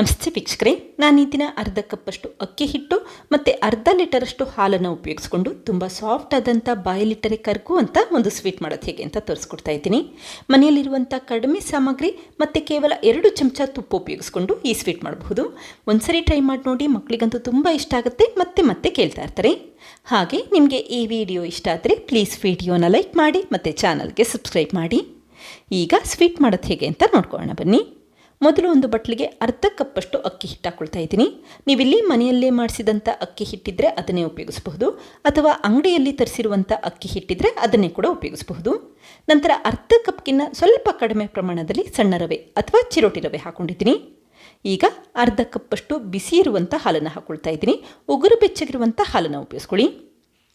ನಮಸ್ತೆ ವೀಕ್ಷಕರೇ ನಾನು ಈ ದಿನ ಅರ್ಧ ಕಪ್ಪಷ್ಟು ಅಕ್ಕಿ ಹಿಟ್ಟು ಮತ್ತು ಅರ್ಧ ಲೀಟರಷ್ಟು ಹಾಲನ್ನು ಉಪಯೋಗಿಸ್ಕೊಂಡು ತುಂಬ ಸಾಫ್ಟ್ ಆದಂಥ ಬಾಯಲಿಟ್ಟರೆ ಅಂತ ಒಂದು ಸ್ವೀಟ್ ಮಾಡೋದು ಹೇಗೆ ಅಂತ ತೋರಿಸ್ಕೊಡ್ತಾ ಇದ್ದೀನಿ. ಮನೆಯಲ್ಲಿರುವಂಥ ಕಡಿಮೆ ಸಾಮಗ್ರಿ ಮತ್ತು ಕೇವಲ ಎರಡು ಚಮಚ ತುಪ್ಪ ಉಪಯೋಗಿಸ್ಕೊಂಡು ಈ ಸ್ವೀಟ್ ಮಾಡಬಹುದು. ಒಂದ್ಸರಿ ಟ್ರೈ ಮಾಡಿ ನೋಡಿ ಮಕ್ಕಳಿಗಂತೂ ತುಂಬ ಇಷ್ಟ ಆಗುತ್ತೆ. ಮತ್ತೆ ಮತ್ತೆ ಕೇಳ್ತಾ ಇರ್ತಾರೆ. ಹಾಗೆ ನಿಮಗೆ ಈ ವಿಡಿಯೋ ಇಷ್ಟ ಆದರೆ ಪ್ಲೀಸ್ ವಿಡಿಯೋನ ಲೈಕ್ ಮಾಡಿ ಮತ್ತು ಚಾನಲ್ಗೆ ಸಬ್ಸ್ಕ್ರೈಬ್ ಮಾಡಿ. ಈಗ ಸ್ವೀಟ್ ಮಾಡೋದು ಹೇಗೆ ಅಂತ ನೋಡ್ಕೊಳ್ಳೋಣ ಬನ್ನಿ. ಮೊದಲು ಒಂದು ಬಟ್ಲಿಗೆ ಅರ್ಧ ಕಪ್ಪಷ್ಟು ಅಕ್ಕಿ ಹಿಟ್ಟು ಹಾಕ್ಕೊಳ್ತಾ ಇದ್ದೀನಿ. ನೀವಿಲ್ಲಿ ಮನೆಯಲ್ಲೇ ಮಾಡಿಸಿದಂಥ ಅಕ್ಕಿ ಹಿಟ್ಟಿದ್ರೆ ಅದನ್ನೇ ಉಪಯೋಗಿಸಬಹುದು. ಅಥವಾ ಅಂಗಡಿಯಲ್ಲಿ ತರಿಸಿರುವಂಥ ಅಕ್ಕಿ ಹಿಟ್ಟಿದ್ರೆ ಅದನ್ನೇ ಕೂಡ ಉಪಯೋಗಿಸಬಹುದು. ನಂತರ ಅರ್ಧ ಕಪ್ಗಿನ್ನ ಸ್ವಲ್ಪ ಕಡಿಮೆ ಪ್ರಮಾಣದಲ್ಲಿ ಸಣ್ಣ ರವೆ ಅಥವಾ ಚಿರೋಟಿ ರವೆ ಹಾಕ್ಕೊಂಡಿದ್ದೀನಿ ಈಗ ಅರ್ಧ ಕಪ್ಪಷ್ಟು ಬಿಸಿ ಇರುವಂಥ ಹಾಲನ್ನು ಹಾಕ್ಕೊಳ್ತಾ ಇದ್ದೀನಿ. ಉಗುರು ಬೆಚ್ಚಗಿರುವಂಥ ಹಾಲನ್ನು ಉಪಯೋಗಿಸ್ಕೊಳ್ಳಿ.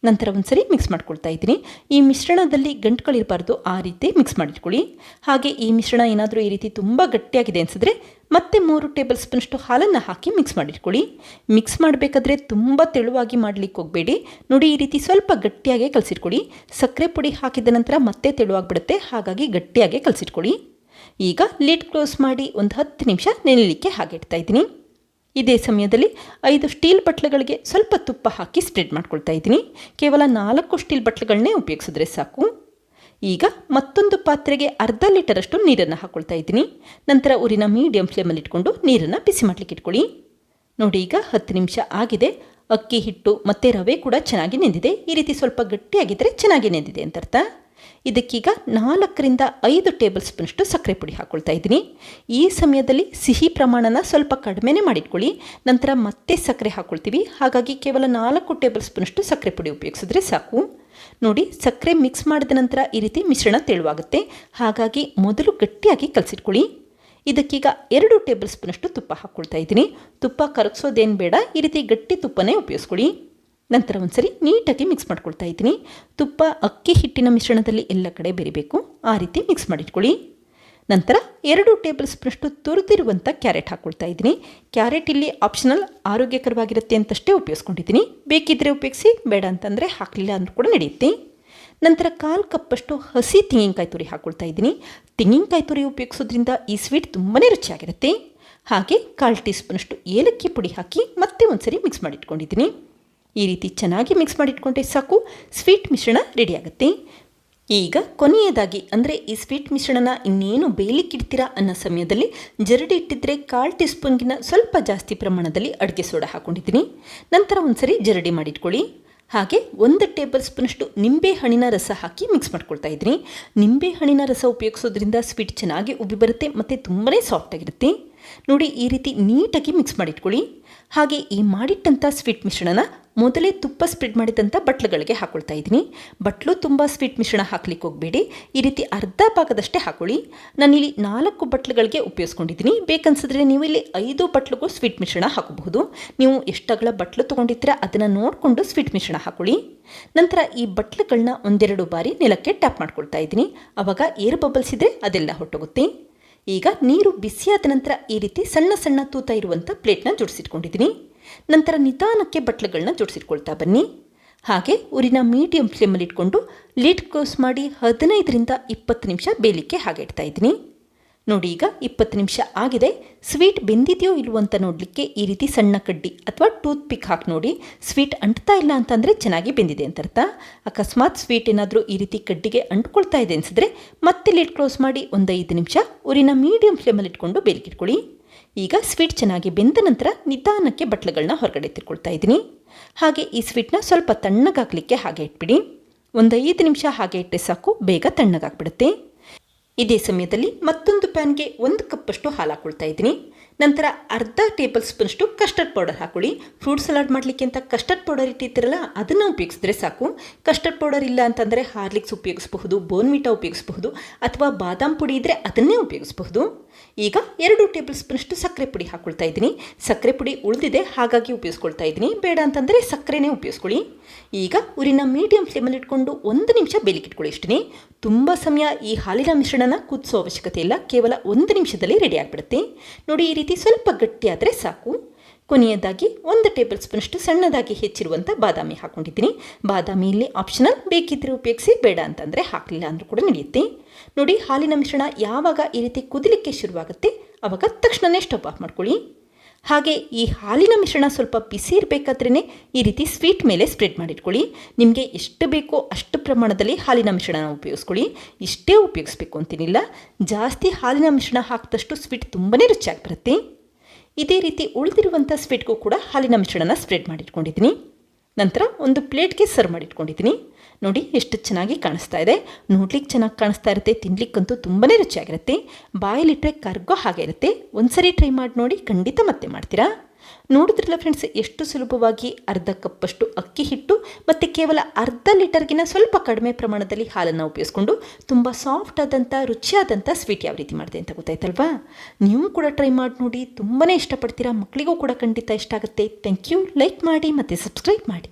ನಂತರ ಒಂದ್ಸರಿ ಮಿಕ್ಸ್ ಮಾಡ್ಕೊಳ್ತಾ ಇದ್ದೀನಿ. ಈ ಮಿಶ್ರಣದಲ್ಲಿ ಗಂಟುಗಳಿರಬಾರ್ದು ಆ ರೀತಿ ಮಿಕ್ಸ್ ಮಾಡಿಟ್ಕೊಳ್ಳಿ ಹಾಗೆ ಈ ಮಿಶ್ರಣ ಏನಾದರೂ ಈ ರೀತಿ ತುಂಬ ಗಟ್ಟಿಯಾಗಿದೆ ಅನಿಸಿದ್ರೆ ಮತ್ತೆ ಮೂರು ಟೇಬಲ್ ಸ್ಪೂನಷ್ಟು ಹಾಲನ್ನು ಹಾಕಿ ಮಿಕ್ಸ್ ಮಾಡಿಟ್ಕೊಳ್ಳಿ. ಮಿಕ್ಸ್ ಮಾಡಬೇಕಾದ್ರೆ ತುಂಬ ತೆಳುವಾಗಿ ಮಾಡಲಿಕ್ಕೆ ಹೋಗಬೇಡಿ. ನೋಡಿ, ಈ ರೀತಿ ಸ್ವಲ್ಪ ಗಟ್ಟಿಯಾಗೇ ಕಲಸಿಟ್ಕೊಳ್ಳಿ. ಸಕ್ಕರೆ ಪುಡಿ ಹಾಕಿದ ನಂತರ ಮತ್ತೆ ತೆಳುವಾಗಿಬಿಡುತ್ತೆ. ಹಾಗಾಗಿ ಗಟ್ಟಿಯಾಗೇ ಕಲಸಿಟ್ಕೊಳ್ಳಿ. ಈಗ ಲಿಡ್ ಕ್ಲೋಸ್ ಮಾಡಿ ಒಂದು ಹತ್ತು ನಿಮಿಷ ನೆನೆಯಲಿಕ್ಕೆ ಹಾಗೆ ಇಡ್ತಾ ಇದ್ದೀನಿ. ಇದೇ ಸಮಯದಲ್ಲಿ ಐದು ಸ್ಟೀಲ್ ಬಟ್ಲುಗಳಿಗೆ ಸ್ವಲ್ಪ ತುಪ್ಪ ಹಾಕಿ ಸ್ಪ್ರೆಡ್ ಮಾಡ್ಕೊಳ್ತಾ ಇದ್ದೀನಿ. ಕೇವಲ ನಾಲ್ಕು ಸ್ಟೀಲ್ ಬಟ್ಲುಗಳನ್ನೇ ಉಪಯೋಗಿಸಿದ್ರೆ ಸಾಕು. ಈಗ ಮತ್ತೊಂದು ಪಾತ್ರೆಗೆ ಅರ್ಧ ಲೀಟರಷ್ಟು ನೀರನ್ನು ಹಾಕ್ಕೊಳ್ತಾ ಇದ್ದೀನಿ. ನಂತರ ಊರಿನ ಮೀಡಿಯಂ ಫ್ಲೇಮಲ್ಲಿ ಇಟ್ಕೊಂಡು ನೀರನ್ನು ಬಿಸಿ ಮಾಡಲಿಕ್ಕೆ ಇಟ್ಕೊಳ್ಳಿ. ನೋಡಿ, ಈಗ ಹತ್ತು ನಿಮಿಷ ಆಗಿದೆ. ಅಕ್ಕಿ ಹಿಟ್ಟು ಮತ್ತು ರವೆ ಕೂಡ ಚೆನ್ನಾಗಿ ನೆಂದಿದೆ. ಈ ರೀತಿ ಸ್ವಲ್ಪ ಗಟ್ಟಿಯಾಗಿದ್ದರೆ ಚೆನ್ನಾಗಿ ನೆಂದಿದೆ ಅಂತ ಅರ್ಥ. ಇದಕ್ಕೀಗ ನಾಲ್ಕರಿಂದ ಐದು ಟೇಬಲ್ ಸ್ಪೂನಷ್ಟು ಸಕ್ಕರೆ ಪುಡಿ ಹಾಕ್ಕೊಳ್ತಾ ಇದ್ದೀನಿ. ಈ ಸಮಯದಲ್ಲಿ ಸಿಹಿ ಪ್ರಮಾಣನ ಸ್ವಲ್ಪ ಕಡಿಮೆನೇ ಮಾಡಿಟ್ಕೊಳ್ಳಿ. ನಂತರ ಮತ್ತೆ ಸಕ್ಕರೆ ಹಾಕ್ಕೊಳ್ತೀವಿ ಹಾಗಾಗಿ ಕೇವಲ ನಾಲ್ಕು ಟೇಬಲ್ ಸ್ಪೂನಷ್ಟು ಸಕ್ಕರೆ ಪುಡಿ ಉಪಯೋಗಿಸಿದ್ರೆ ಸಾಕು. ನೋಡಿ, ಸಕ್ಕರೆ ಮಿಕ್ಸ್ ಮಾಡಿದ ನಂತರ ಈ ರೀತಿ ಮಿಶ್ರಣ ತೆಳುವಾಗುತ್ತೆ. ಹಾಗಾಗಿ ಮೊದಲು ಗಟ್ಟಿಯಾಗಿ ಕಲಸಿಟ್ಕೊಳ್ಳಿ. ಇದಕ್ಕೀಗ ಎರಡು ಟೇಬಲ್ ಸ್ಪೂನಷ್ಟು ತುಪ್ಪ ಹಾಕ್ಕೊಳ್ತಾ ಇದ್ದೀನಿ. ತುಪ್ಪ ಕರಗಿಸೋದೇನು ಬೇಡ. ಈ ರೀತಿ ಗಟ್ಟಿ ತುಪ್ಪನೇ ಉಪಯೋಗಿಸ್ಕೊಳ್ಳಿ. ನಂತರ ಒಂದ್ಸರಿ ನೀಟಾಗಿ ಮಿಕ್ಸ್ ಮಾಡ್ಕೊಳ್ತಾ ಇದ್ದೀನಿ. ತುಪ್ಪ, ಅಕ್ಕಿ, ಹಿಟ್ಟಿನ ಮಿಶ್ರಣದಲ್ಲಿ ಎಲ್ಲ ಕಡೆ ಬೆರಿಬೇಕು. ಆ ರೀತಿ ಮಿಕ್ಸ್ ಮಾಡಿಟ್ಕೊಳ್ಳಿ. ನಂತರ ಎರಡು ಟೇಬಲ್ ಸ್ಪೂನಷ್ಟು ತುರಿದಿರುವಂಥ ಕ್ಯಾರೆಟ್ ಹಾಕ್ಕೊಳ್ತಾ ಇದ್ದೀನಿ. ಕ್ಯಾರೆಟ್ ಇಲ್ಲಿ ಆಪ್ಷನಲ್ ಆರೋಗ್ಯಕರವಾಗಿರುತ್ತೆ ಅಂತಷ್ಟೇ ಉಪಯೋಗಿಸ್ಕೊಂಡಿದ್ದೀನಿ. ಬೇಕಿದ್ದರೆ ಉಪಯೋಗಿಸಿ, ಬೇಡ ಅಂತಂದರೆ ಹಾಕಲಿಲ್ಲ ಅಂದರೂ ಕೂಡ ನಡೆಯುತ್ತೆ. ನಂತರ ಕಾಲು ಕಪ್ಪಷ್ಟು ಹಸಿ ತೆಂಗಿನಕಾಯಿ ತುರಿ ಹಾಕ್ಕೊಳ್ತಾ ಇದ್ದೀನಿ. ತೆಂಗಿನಕಾಯಿ ತುರಿ ಉಪಯೋಗಿಸೋದ್ರಿಂದ ಈ ಸ್ವೀಟ್ ತುಂಬಾ ರುಚಿಯಾಗಿರುತ್ತೆ. ಹಾಗೆ ಕಾಲು ಟೀ ಸ್ಪೂನಷ್ಟು ಏಲಕ್ಕಿ ಪುಡಿ ಹಾಕಿ ಮತ್ತೆ ಒಂದು ಸರಿ ಮಿಕ್ಸ್ ಮಾಡಿಟ್ಕೊಂಡಿದ್ದೀನಿ. ಈ ರೀತಿ ಚೆನ್ನಾಗಿ ಮಿಕ್ಸ್ ಮಾಡಿಟ್ಕೊಂಡ್ರೆ ಸಾಕು ಸ್ವೀಟ್ ಮಿಶ್ರಣ ರೆಡಿಯಾಗುತ್ತೆ ಈಗ ಕೊನೆಯದಾಗಿ, ಅಂದರೆ ಈ ಸ್ವೀಟ್ ಮಿಶ್ರಣನ ಇನ್ನೇನು ಬೇಯಲಿಕ್ಕಿಡ್ತೀರಾ ಅನ್ನೋ ಸಮಯದಲ್ಲಿ ಜರಡಿ ಇಟ್ಟಿದ್ರೆ ಕಾಲು ಟೀ ಸ್ಪೂನ್ಗಿನ ಸ್ವಲ್ಪ ಜಾಸ್ತಿ ಪ್ರಮಾಣದಲ್ಲಿ ಅಡುಗೆ ಸೋಡಾ ಹಾಕ್ಕೊಂಡಿದ್ದೀನಿ ನಂತರ ಒಂದ್ಸರಿ ಜರಡಿ ಮಾಡಿಟ್ಕೊಳ್ಳಿ. ಹಾಗೆ ಒಂದು ಟೇಬಲ್ ಸ್ಪೂನಷ್ಟು ನಿಂಬೆ ಹಣ್ಣಿನ ರಸ ಹಾಕಿ ಮಿಕ್ಸ್ ಮಾಡ್ಕೊಳ್ತಾ ಇದ್ದೀನಿ. ನಿಂಬೆ ಹಣ್ಣಿನ ರಸ ಉಪಯೋಗಿಸೋದ್ರಿಂದ ಸ್ವೀಟ್ ಚೆನ್ನಾಗಿ ಉಬ್ಬಿ ಬರುತ್ತೆ, ಮತ್ತು ತುಂಬನೇ ಸಾಫ್ಟಾಗಿರುತ್ತೆ ನೋಡಿ ಈ ರೀತಿ ನೀಟಾಗಿ ಮಿಕ್ಸ್ ಮಾಡಿಟ್ಕೊಳ್ಳಿ. ಹಾಗೆ ಈ ಮಾಡಿಟ್ಟಂಥ ಸ್ವೀಟ್ ಮಿಶ್ರಣನ ಮೊದಲೇ ತುಪ್ಪ ಸ್ಪ್ರೆಡ್ ಮಾಡಿದಂಥ ಬಟ್ಲುಗಳಿಗೆ ಹಾಕ್ಕೊಳ್ತಾ ಇದ್ದೀನಿ. ಬಟ್ಲು ತುಂಬ ಸ್ವೀಟ್ ಮಿಶ್ರಣ ಹಾಕ್ಲಿಕ್ಕೆ ಹೋಗಬೇಡಿ. ಈ ರೀತಿ ಅರ್ಧ ಭಾಗದಷ್ಟೇ ಹಾಕೊಳ್ಳಿ. ನಾನಿಲ್ಲಿ ನಾಲ್ಕು ಬಟ್ಲುಗಳಿಗೆ ಉಪಯೋಗಿಸ್ಕೊಂಡಿದ್ದೀನಿ. ಬೇಕನ್ಸಿದ್ರೆ ನೀವು ಇಲ್ಲಿ ಐದು ಬಟ್ಲುಗೂ ಸ್ವೀಟ್ ಮಿಶ್ರಣ ಹಾಕಬಹುದು. ನೀವು ಎಷ್ಟಗಳ ಬಟ್ಲು ತೊಗೊಂಡಿದ್ದೀರಾ ಅದನ್ನು ನೋಡಿಕೊಂಡು ಸ್ವೀಟ್ ಮಿಶ್ರಣ ಹಾಕೊಳ್ಳಿ. ನಂತರ ಈ ಬಟ್ಲುಗಳನ್ನ ಒಂದೆರಡು ಬಾರಿ ನೆಲಕ್ಕೆ ಟ್ಯಾಪ್ ಮಾಡ್ಕೊಳ್ತಾ ಇದ್ದೀನಿ. ಆವಾಗ ಏರ್ ಬಬಲ್ಸ್ ಇದ್ದರೆ ಅದೆಲ್ಲ ಹೊಟ್ಟೋಗುತ್ತೆ. ಈಗ ನೀರು ಬಿಸಿಯಾದ ನಂತರ ಈ ರೀತಿ ಸಣ್ಣ ಸಣ್ಣ ತೂತ ಇರುವಂಥ ಪ್ಲೇಟ್ನ ಜೋಡಿಸಿಟ್ಕೊಂಡಿದ್ದೀನಿ. ನಂತರ ನಿಧಾನಕ್ಕೆ ಬಟ್ಲುಗಳನ್ನ ಜೋಡಿಸಿಟ್ಕೊಳ್ತಾ ಬನ್ನಿ. ಹಾಗೆ ಊರಿನ ಮೀಡಿಯಂ ಫ್ಲೇಮಲ್ಲಿ ಇಟ್ಕೊಂಡು ಲಿಡ್ ಕ್ಲೋಸ್ ಮಾಡಿ ಹದಿನೈದರಿಂದ ಇಪ್ಪತ್ತು ನಿಮಿಷ ಬೇಯಲಿಕ್ಕೆ ಹಾಗೆ ಇಡ್ತಾ ಇದ್ದೀನಿ. ನೋಡಿ ಈಗ ಇಪ್ಪತ್ತು ನಿಮಿಷ ಆಗಿದೆ. ಸ್ವೀಟ್ ಬೆಂದಿದೆಯೋ ಇಲ್ವೋ ಅಂತ ನೋಡಲಿಕ್ಕೆ ಈ ರೀತಿ ಸಣ್ಣ ಕಡ್ಡಿ ಅಥವಾ ಟೂತ್ ಪಿಕ್ ಹಾಕಿ ನೋಡಿ. ಸ್ವೀಟ್ ಅಂಟ್ತಾ ಇಲ್ಲ ಅಂತಂದರೆ ಚೆನ್ನಾಗಿ ಬೆಂದಿದೆ ಅಂತ ಅರ್ಥ ಅಕಸ್ಮಾತ್ ಸ್ವೀಟ್ ಏನಾದರೂ ಈ ರೀತಿ ಕಡ್ಡಿಗೆ ಅಂಟ್ಕೊಳ್ತಾ ಇದೆ ಅನಿಸಿದ್ರೆ ಮತ್ತೆ ಲಿಡ್ ಕ್ಲೋಸ್ ಮಾಡಿ ಒಂದು ಐದು ನಿಮಿಷ ಊರಿನ ಮೀಡಿಯಂ ಫ್ಲೇಮಲ್ಲಿ ಇಟ್ಕೊಂಡು ಬೇಲಿಕಿಟ್ಕೊಳ್ಳಿ ಈಗ ಸ್ವೀಟ್ ಚೆನ್ನಾಗಿ ಬೆಂದ ನಂತರ ನಿಧಾನಕ್ಕೆ ಬಟ್ಲುಗಳನ್ನ ಹೊರಗಡೆ ತಿರ್ಕೊಳ್ತಾ ಇದ್ದೀನಿ. ಹಾಗೆ ಈ ಸ್ವೀಟ್ನ ಸ್ವಲ್ಪ ತಣ್ಣಗಾಗಲಿಕ್ಕೆ ಹಾಗೆ ಇಟ್ಬಿಡಿ. ಒಂದು ಐದು ನಿಮಿಷ ಹಾಗೆ ಇಟ್ಟರೆ ಸಾಕು, ಬೇಗ ತಣ್ಣಗಾಗ್ಬಿಡುತ್ತೆ. ಇದೇ ಸಮಯದಲ್ಲಿ ಮತ್ತೊಂದು ಪ್ಯಾನ್ಗೆ ಒಂದು ಕಪ್ಪಷ್ಟು ಹಾಲು ಹಾಕೊಳ್ತಾ ಇದ್ದೀನಿ. ನಂತರ ಅರ್ಧ ಟೇಬಲ್ ಸ್ಪೂನ್ಷ್ಟು ಕಸ್ಟರ್ಡ್ ಪೌಡರ್ ಹಾಕೊಳ್ಳಿ. ಫ್ರೂಟ್ ಸಲಾಡ್ ಮಾಡಲಿಕ್ಕೆ ಅಂತ ಕಸ್ಟರ್ಡ್ ಪೌಡರ್ ಇಟ್ಟಿರ್ತೀರಲ್ಲ, ಅದನ್ನು ಉಪಯೋಗಿಸಿದ್ರೆ ಸಾಕು. ಕಸ್ಟರ್ಡ್ ಪೌಡರ್ ಇಲ್ಲ ಅಂತಂದರೆ ಹಾರ್ಲಿಕ್ಸ್ ಉಪಯೋಗಿಸಬಹುದು ಬೋನ್ವಿಟಾ ಉಪಯೋಗಿಸಬಹುದು, ಅಥವಾ ಬಾದಾಮ್ ಪುಡಿ ಇದ್ದರೆ ಅದನ್ನೇ ಉಪಯೋಗಿಸಬಹುದು. ಈಗ ಎರಡು ಟೇಬಲ್ ಸ್ಪೂನಷ್ಟು ಸಕ್ಕರೆ ಪುಡಿ ಹಾಕ್ಕೊಳ್ತಾ ಇದ್ದೀನಿ. ಸಕ್ಕರೆ ಪುಡಿ ಉಳಿದಿದೆ, ಹಾಗಾಗಿ ಉಪಯೋಗಿಸ್ಕೊಳ್ತಾ ಇದ್ದೀನಿ. ಬೇಡ ಅಂತಂದರೆ ಸಕ್ಕರೆನೇ ಉಪಯೋಗಿಸ್ಕೊಳ್ಳಿ. ಈಗ ಊರಿನ ಮೀಡಿಯಂ ಫ್ಲೇಮಲ್ಲಿ ಇಟ್ಕೊಂಡು ಒಂದು ನಿಮಿಷ ಬೇಲಿಕಿಟ್ಕೊಳ್ಳಿ ಇಷ್ಟೇ ತುಂಬ ಸಮಯ ಈ ಹಾಲಿನ ಮಿಶ್ರಣನ ಕುದಿಸೋ ಅವಶ್ಯಕತೆ ಇಲ್ಲ. ಕೇವಲ ಒಂದು ನಿಮಿಷದಲ್ಲಿ ರೆಡಿ ಆಗಿಬಿಡುತ್ತೆ. ನೋಡಿ, ಈ ರೀತಿ ಸ್ವಲ್ಪ ಗಟ್ಟಿಯಾದರೆ ಸಾಕು. ಕೊನೆಯದಾಗಿ ಒಂದು ಟೇಬಲ್ ಸ್ಪೂನಷ್ಟು ಸಣ್ಣದಾಗಿ ಹೆಚ್ಚಿರುವಂಥ ಬಾದಾಮಿ ಹಾಕ್ಕೊಂಡಿದ್ದೀನಿ ಬಾದಾಮಿ ಇಲ್ಲಿ ಆಪ್ಷನಲ್ ಬೇಕಿದ್ದರೆ ಉಪಯೋಗಿಸಿ, ಬೇಡ ಅಂತಂದರೆ ಹಾಕಲಿಲ್ಲ ಅಂದರೂ ಕೂಡ ನಡೆಯುತ್ತೆ. ನೋಡಿ, ಹಾಲಿನ ಮಿಶ್ರಣ ಯಾವಾಗ ಈ ರೀತಿ ಕುದಿಲಿಕ್ಕೆ ಶುರುವಾಗುತ್ತೆ ಆವಾಗ ತಕ್ಷಣವೇ ಸ್ಟವ್ ಆಫ್ ಮಾಡ್ಕೊಳ್ಳಿ. ಹಾಗೆ ಈ ಹಾಲಿನ ಮಿಶ್ರಣ ಸ್ವಲ್ಪ ಬಿಸಿ ಇರಬೇಕಾದ್ರೇ ಈ ರೀತಿ ಸ್ವೀಟ್ ಮೇಲೆ ಸ್ಪ್ರೆಡ್ ಮಾಡಿಟ್ಕೊಳ್ಳಿ. ನಿಮಗೆ ಎಷ್ಟು ಬೇಕೋ ಅಷ್ಟು ಪ್ರಮಾಣದಲ್ಲಿ ಹಾಲಿನ ಮಿಶ್ರಣನ ಉಪಯೋಗಿಸ್ಕೊಳ್ಳಿ. ಇಷ್ಟೇ ಉಪಯೋಗಿಸ್ಬೇಕು ಅಂತೇನಿಲ್ಲ. ಜಾಸ್ತಿ ಹಾಲಿನ ಮಿಶ್ರಣ ಹಾಕಿದಷ್ಟು ಸ್ವೀಟ್ ತುಂಬನೇ ರುಚಿಯಾಗಿ ಬರುತ್ತೆ. ಇದೇ ರೀತಿ ಉಳಿದಿರುವಂಥ ಸ್ವೀಟ್ಗೂ ಕೂಡ ಹಾಲಿನ ಮಿಶ್ರಣನ ಸ್ಪ್ರೆಡ್ ಮಾಡಿಟ್ಕೊಂಡಿದ್ದೀನಿ. ನಂತರ ಒಂದು ಪ್ಲೇಟ್ಗೆ ಸರ್ವ್ ಮಾಡಿಟ್ಕೊಂಡಿದ್ದೀನಿ. ನೋಡಿ ಎಷ್ಟು ಚೆನ್ನಾಗಿ ಕಾಣಿಸ್ತಾ ಇದೆ. ನೋಡ್ಲಿಕ್ಕೆ ಚೆನ್ನಾಗಿ ಕಾಣಿಸ್ತಾ ಇರುತ್ತೆ. ತಿನ್ಲಿಕ್ಕಂತೂ ತುಂಬಾ ರುಚಿಯಾಗಿರುತ್ತೆ. ಬಾಯಲ್ಲಿಟ್ಟರೆ ಕರ್ಗೋ ಹಾಗೆ ಇರುತ್ತೆ. ಒಂದ್ಸರಿ ಟ್ರೈ ಮಾಡಿ ನೋಡಿ ಖಂಡಿತ ಮತ್ತೆ ಮಾಡ್ತೀರಾ? ನೋಡಿದ್ರಲ್ಲ ಫ್ರೆಂಡ್ಸ್ ಎಷ್ಟು ಸುಲಭವಾಗಿ ಅರ್ಧ ಕಪ್ಪಷ್ಟು ಅಕ್ಕಿ ಹಿಟ್ಟು ಮತ್ತು ಕೇವಲ ಅರ್ಧ ಲೀಟರ್ಗಿನ ಸ್ವಲ್ಪ ಕಡಿಮೆ ಪ್ರಮಾಣದಲ್ಲಿ ಹಾಲನ್ನು ಉಪಯೋಗಿಸ್ಕೊಂಡು ತುಂಬ ಸಾಫ್ಟ್ ಆದಂಥ ರುಚಿಯಾದಂಥ ಸ್ವೀಟ್ ಯಾವ ರೀತಿ ಮಾಡಿದೆ ಅಂತ ಗೊತ್ತಾಯ್ತಲ್ವಾ? ನೀವು ಕೂಡ ಟ್ರೈ ಮಾಡಿ ನೋಡಿ ತುಂಬಾ ಇಷ್ಟಪಡ್ತೀರಾ. ಮಕ್ಕಳಿಗೂ ಕೂಡ ಖಂಡಿತ ಇಷ್ಟ ಆಗುತ್ತೆ. ಥ್ಯಾಂಕ್ ಯು ಲೈಕ್ ಮಾಡಿ ಮತ್ತು ಸಬ್ಸ್ಕ್ರೈಬ್ ಮಾಡಿ.